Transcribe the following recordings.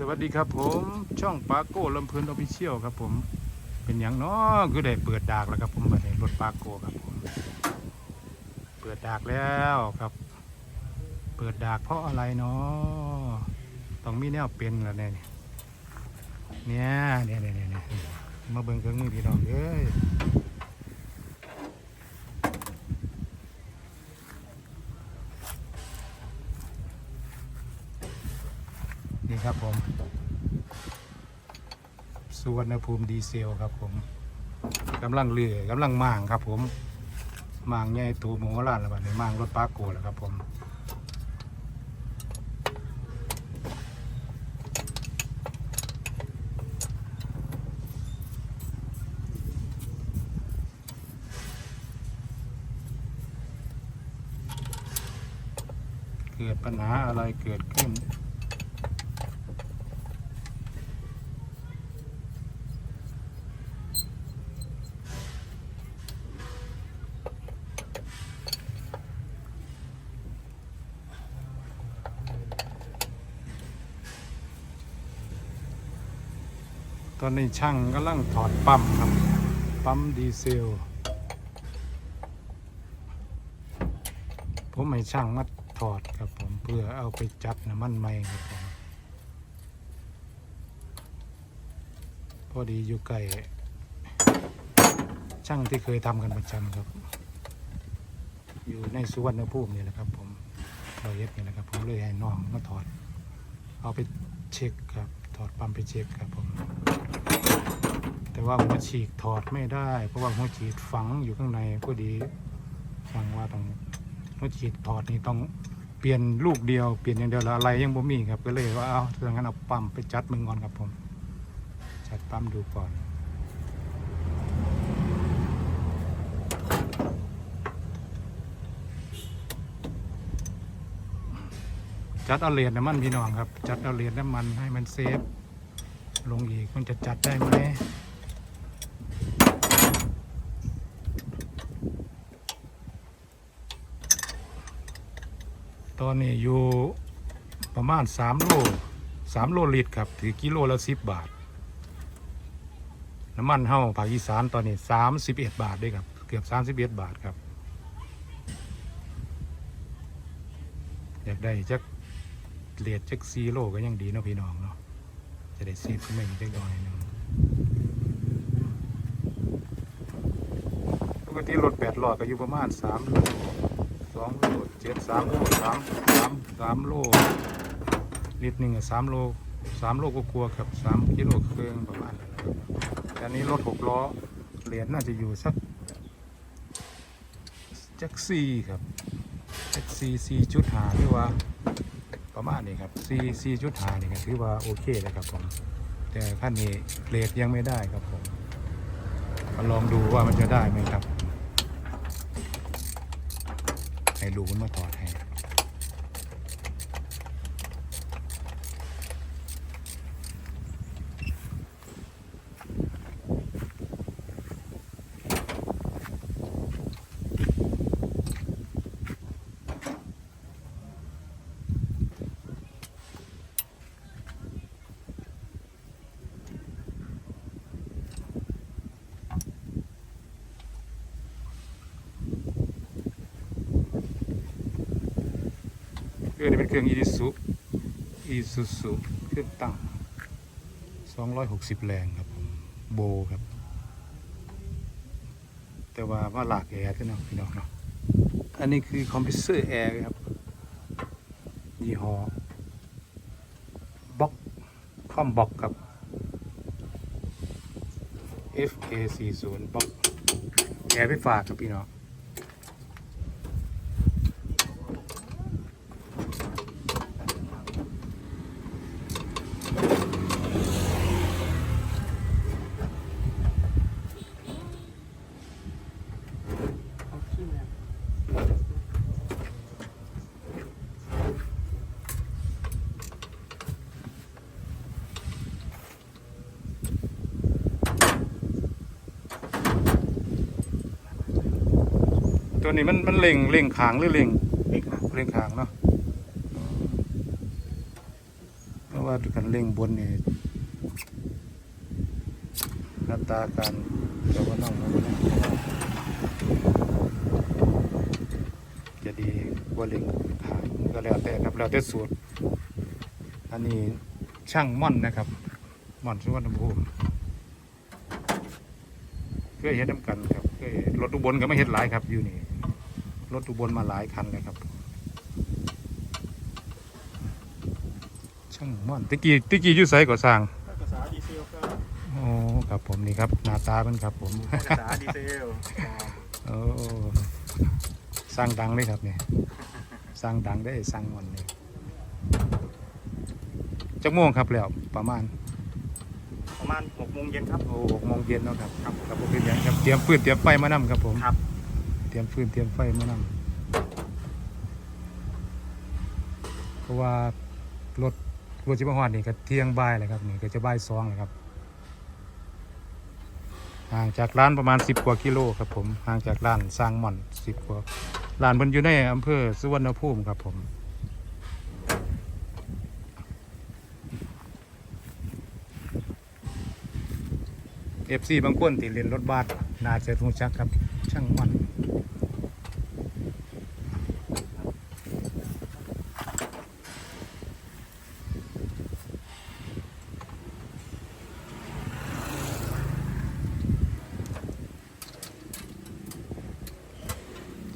สวัสดีครับผมช่องปาโก้ลำเพลินออฟฟิเชียลครับผมเป็นอย่างน้อคือได้เปิดดากแล้วครับผมบัดนี้รถปาโก้ครับผมเปิดดากแล้วครับ เปิดดากเพราะอะไรเนาะต้องมีแนวเป็นแล้วเนี่ยเนี่ยเนี่ยเนี่ยเนี่ยเนี่ยมาเบิ่งเครื่องมือพี่น้องเอ้ย ครับผมสุวรรณภูมิดีเซลครับผมกำลังเรือกำลังม่างครับผมม่างใหญ่ตูหมูร้านแล้วบัดนี้ม่างรถปาโกแล้วครับผมเกิดปัญหาอะไรเกิดขึ้น อนนี้ช่างกำลังถอดปั๊มครับ ปั๊มดีเซล ผมให้ช่างมาถอดครับผมเพื่อเอาไปจัดน้ำมันใหม่ครับผมพอดีอยู่ใกล้ช่างที่เคยทำกันประจำครับ อยู่ในสุวรรณภูมินี่แหละครับ ผมเราเย็ดนี่แหละครับ ผมเลยให้น้องมาถอด เอาไปเช็คครับ ถอดปั๊มไปเช็คครับผม แต่ว่าหัวฉีกถอดไม่ได้ เพราะว่าหัวฉีดฝังอยู่ข้างในพอดีฟังว่าต้องหัวฉีดถอดนี่ต้องเปลี่ยนลูกเดียวเปลี่ยนอย่างเดียวแล้วอะไรยังบ่มีครับก็เลยว่าเอาถ้างั้นเอาปั๊มไปจัดมึงก่อนครับผมจัดปั๊มดูก่อนจัดเอาเหรียญน้ำมันพี่น้องครับ จัดเอาเหรียญน้ำมันให้มันเซฟ ลงอีกมันจะจัดได้ไหม ตอนนี้อยู่ประมาณสามโลสามโลลิตรครับถือกิโลละสิบบาท น้ำมันเฮาภาคอีสานตอนนี้สามสิบเอ็ดบาทด้วยครับ เกือบสามสิบเอ็ดบาทครับ อยากได้จักเลทจักซีโลก็ยังดีเนาะพี่น้องเนาะจะได้ซีขึ้นมาอีกจักหน่อยนึงปกติรถแปดล้อก็อยู่ประมาณสามโลสองโล จ็ดสามโลสามสามสามโลลิตรหนึ่งอะสามโลสามโลก็กลัวครับสามกิโลเครื่องประมาณแต่อันนี้รถหกล้อเหรียญน่าจะอยู่สักจักซี่ครับจักซี่สี่จุดหาหรือว่า ประมาณนี้ครับสี่สี่จุดหานี่ก็ถือว่าโอเคเลยครับผมแต่ขั้นนี้เรทยังไม่ได้ครับผมมาลองดูว่ามันจะได้ไหมครับ ให้ลูกมันมาถอดให้เค รื่องนี้เป็นเครื่องอีซูอีซูซูเครื่องตั้ง 260 แรงครับผมโบครับ แต่ว่ามาหลากแอร์ที่เนาะพี่น้องเนาะอันนี้คือคอมเพรสเซอร์แอร์ครับ ยี่ห้อบ็อกคอมบ็อกครับ FA40 บ็อกแอร์ไปฝากครับพี่น้อง ตัวนี้มันมันเล็งเล็งขางหรือเล็งเด็กครับเล็งขางเนาะโอ้ว่าคันเร่งบนนี่อัตาการเดี๋ยวว่าน้องมันจะดีกว่าเร่งขางก็แล้วแต่ครับแล้วแต่สูตร อันนี้ช่างม่อนนะครับม่อนสุวรรณภูมิเคยเห็นน้ำกันครับเคยรถอุบลก็ไม่เห็นหลายครับอยู่นี่ รถอุบลมาหลายคันเลยครับ ช่างม่อนตะกี้ตะกี้อยู่ไสก่อสร้างภาษาดีเซลครับโอ้ครับผมนี่ครับหน้าตาเป็นครับผมภาษาดีเซลโอ้สร้างดังเลยครับเนี่ยสร้างดังได้สร้างม่อนเลยจักโมงครับแล้วประมาณ ประมาณหกโมงเย็นครับโอ้หกโมงเย็นเนาะครับครับครับผมเป็นอย่างครับเตรียมฟืนเตรียมไฟมานํครับผมครับเต รียมฟืนเตรียมไฟมานํเพราะว่ารถรถจิบฮอดนี่ก็เที่ยงบ่ายเลยครับนี่ก็จะบ่ายสองเลยครับห่างจากร้านประมาณ 10 กว่ากิโลครับผมห่างจากร้านสร้างหม่อน 10 กว่าร้านมันอยู่ในอำเภอสุวรรณภูมิครับผมเอฟซีบางคนที่เล่นรถบัสน่าจะรู้จักครับช่างมัน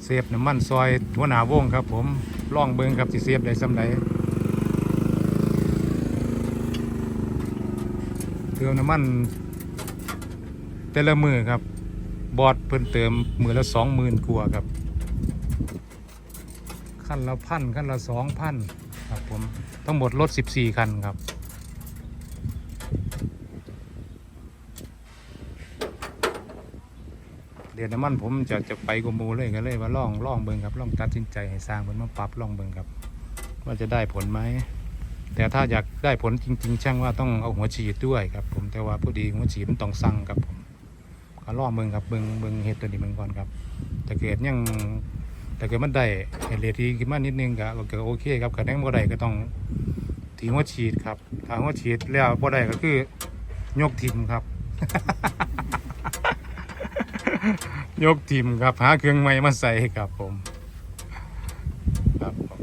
เสียบน้ำมันซอยหัวหนาวงครับ ผมล่องเบิงครับสิเสียบได้สำไรเติมน้ำมันแต่ละมือครับ บอดเพิ่นเติมมือละสองหมื่นกว่าครับขั้นละพันขั้นละสองพันครับผมทั้งหมดรถสิบสี่คันครับ ดี๋ยวน้ำมันผมจะจะไปกว่าหมูเลยก็เลยว่าล่องล่องเบิงครับล่องตัดสินใจให้สร้างเพิ่นมาปรับล่องเบิงครับ ว่าจะได้ผลไหมแต่ถ้าอยากได้ผลจริง ๆ ช่างว่าต้องเอาหัวฉีดด้วยครับ ผมแต่ว่าพอดีหัวฉีดมันต้องสั่งครับผมก็ล่องเบิ่งครับเบิ่งเบิ่งเห็ดตัวนี้เบิ่งก่อนครับแต่เกิดยังแต่เกิดมันได้เห็ดเลทีขึ้นมานิดนึงก็ก็โอเคครับขันแดงบ่ได้ก็ต้องถีหัวฉีดครับถ้าหัวฉีดแล้วบ่ได้ก็คือยกทิมครับ ยกทิมครับหาเครื่องใหม่มาใส่ครับผมครับผม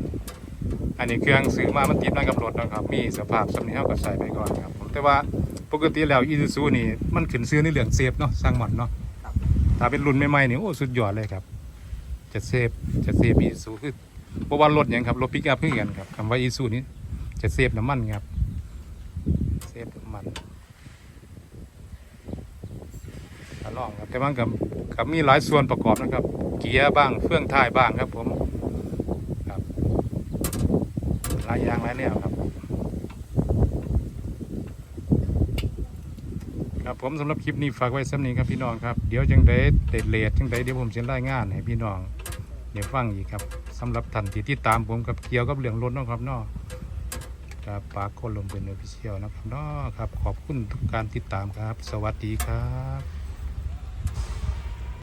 อันนี้เครื่องซื้อมามันติดมากับรถนะครับ มีสภาพสำเนียงก็ใส่ไปก่อนครับผมแต่ว่าปกติแล้วอีซูซูนี่มันขึ้นซื้อในเรื่องเซฟเนาะสร้างหมอนเนาะครับถ้าเป็นรุ่นใหม่ๆนี่โอ้สุดยอดเลยครับ จะเซฟจะเซฟอีซูคือเพราะว่ารถอย่างครับรถปิกอัพเพื่อกันครับคำว่าอีซูนี้จะเซฟน้ำมันครับเซฟน้ำมัน ก็ลองครับแต่ว่ากับกับมีหลายส่วนประกอบนะครับ เกียร์บ้างเฟื่องท้ายบ้างครับผมครับหลายอย่างหลายแนวครับ ครับผมสำหรับคลิปนี้ฝากไว้สำนี้ครับพี่น้องครับเดี๋ยวจังได้เด็ดเลทจังได้เดี๋ยวผมจะรายงานให้พี่น้องเดี๋ยวฟังอีกครับสำหรับท่านที่ติดตามผมกับเกี่ยวกับเรื่องรถเนาะครับนาะครับปากคนลมเป็นออฟิเชียลนะครับนาะครับ ขอบคุณทุกการติดตามครับ สวัสดีครับ